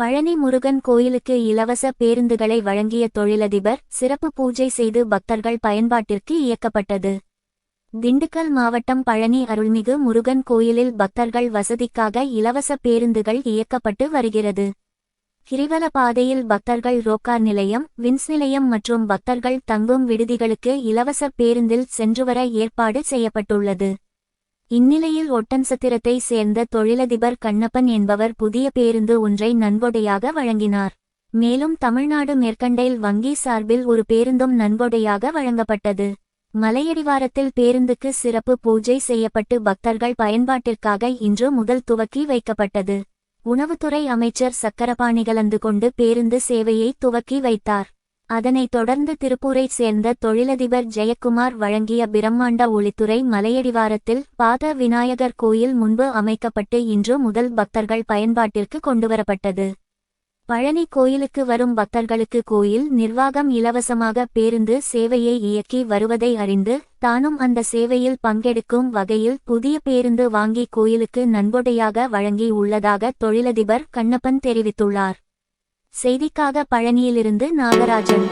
பழனி முருகன் கோயிலுக்கு இலவச பேருந்துகளை வழங்கிய தொழிலதிபர் சிறப்பு பூஜை செய்து பக்தர்கள் பயன்பாட்டிற்கு இயக்கப்பட்டது. திண்டுக்கல் மாவட்டம் பழனி அருள்மிகு முருகன் கோயிலில் பக்தர்கள் வசதிக்காக இலவச பேருந்துகள் இயக்கப்பட்டு வருகிறது. கிரிவல பாதையில் பக்தர்கள் ரோக்கார் நிலையம் வின்ஸ் நிலையம் மற்றும் பக்தர்கள் தங்கும் விடுதிகளுக்கு இலவச பேருந்தில் சென்றுவர ஏற்பாடு செய்யப்பட்டுள்ளது. இந்நிலையில் ஒட்டன்சத்திரத்தை சேர்ந்த தொழிலதிபர் கண்ணப்பன் என்பவர் புதிய பேருந்து ஒன்றை நன்கொடையாக வழங்கினார். மேலும் தமிழ்நாடு மெர்கண்டைல் வங்கி சார்பில் ஒரு பேருந்தும் நன்கொடையாக வழங்கப்பட்டது. மலையடிவாரத்தில் பேருந்துக்கு சிறப்பு பூஜை செய்யப்பட்டு பக்தர்கள் பயன்பாட்டிற்காக இன்று முதல் துவக்கி வைக்கப்பட்டது. உணவுத்துறை அமைச்சர் சக்கரபாணி கலந்து கொண்டு பேருந்து சேவையை துவக்கி வைத்தார். அதனைத் தொடர்ந்து திருப்பூரைச் சேர்ந்த தொழிலதிபர் ஜெயக்குமார் வழங்கிய பிரம்மாண்ட ஒளித்துறை மலையடிவாரத்தில் பாத விநாயகர் கோயில் முன்பு அமைக்கப்பட்டு இன்று முதல் பக்தர்கள் பயன்பாட்டிற்கு கொண்டுவரப்பட்டது. பழனி கோயிலுக்கு வரும் பக்தர்களுக்கு கோயில் நிர்வாகம் இலவசமாக பேருந்து சேவையை இயக்கி வருவதை அறிந்து தானும் அந்த சேவையில் பங்கெடுக்கும் வகையில் புதிய பேருந்து வாங்கி கோயிலுக்கு நன்கொடையாக வழங்கி உள்ளதாக தொழிலதிபர் கண்ணப்பன் தெரிவித்துள்ளார். செய்திக்காக பழனியிலிருந்து நாகராஜன்